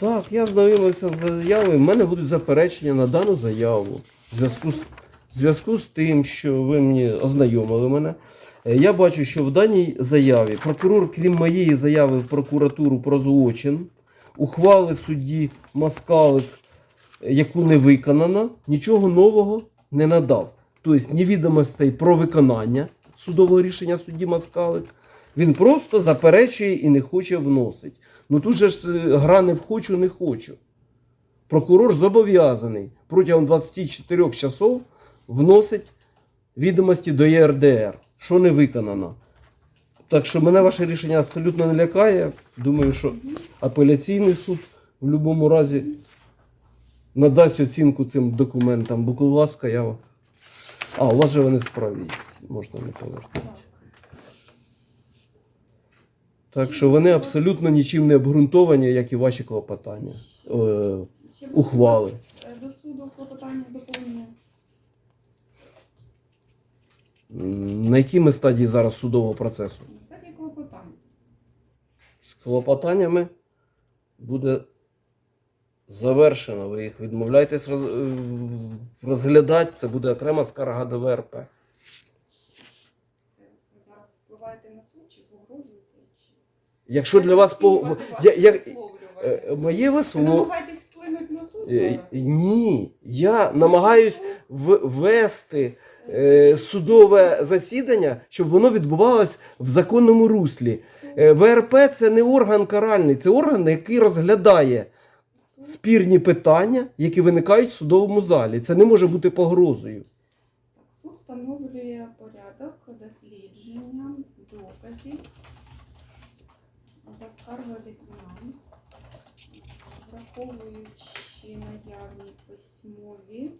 Так, я знайомився з заявою. В мене будуть заперечення на дану заяву. В зв'язку з, зв'язку з тим, що ви мені ознайомили мене. Е, Я бачу, що в даній заяві прокурор, крім моєї заяви в прокуратуру про злочин, ухвали судді Маскалик, е, яку не виконано, нічого нового не надав. Тобто ні відомостей про виконання судового рішення судді Маскалик. Він просто заперечує і не хоче вносить. Ну тут же ж е, гра не вхочу, не хочу. Прокурор зобов'язаний протягом 24 часов вносить відомості до ЄРДР, що не виконано. Так що мене ваше рішення абсолютно не лякає. Думаю, що апеляційний суд в будь-якому разі надасть оцінку цим документам. Будь ласка, я. А, у вас же вони справі є. Можна не повертати. Так що вони абсолютно нічим не обґрунтовані, як і ваші клопотання. Е, Ще ухвали. До суду клопотання доповнення. М, На якій ми стадії зараз судового процесу? Так і клопотання. З клопотаннями буде завершено. Ви їх відмовляєтесь роз... е, розглядати, це буде окрема скарга до ВРП. Це ви зараз впливаєте на суд чи погрожуєте? Чи... Якщо для вас по... Я, я... ваші е, моє Ви намагаєтесь вплинути на суд Е, зараз? Ні, я намагаюсь в- ввести е, судове засідання, щоб воно відбувалось в законному руслі. Е, ВРП це не орган каральний, це орган, який розглядає спірні питання, які виникають в судовому залі. Це не може бути погрозою. Суд встановлює порядок дослідження доказів за скаргою лейтенант, враховуючи наявні письмові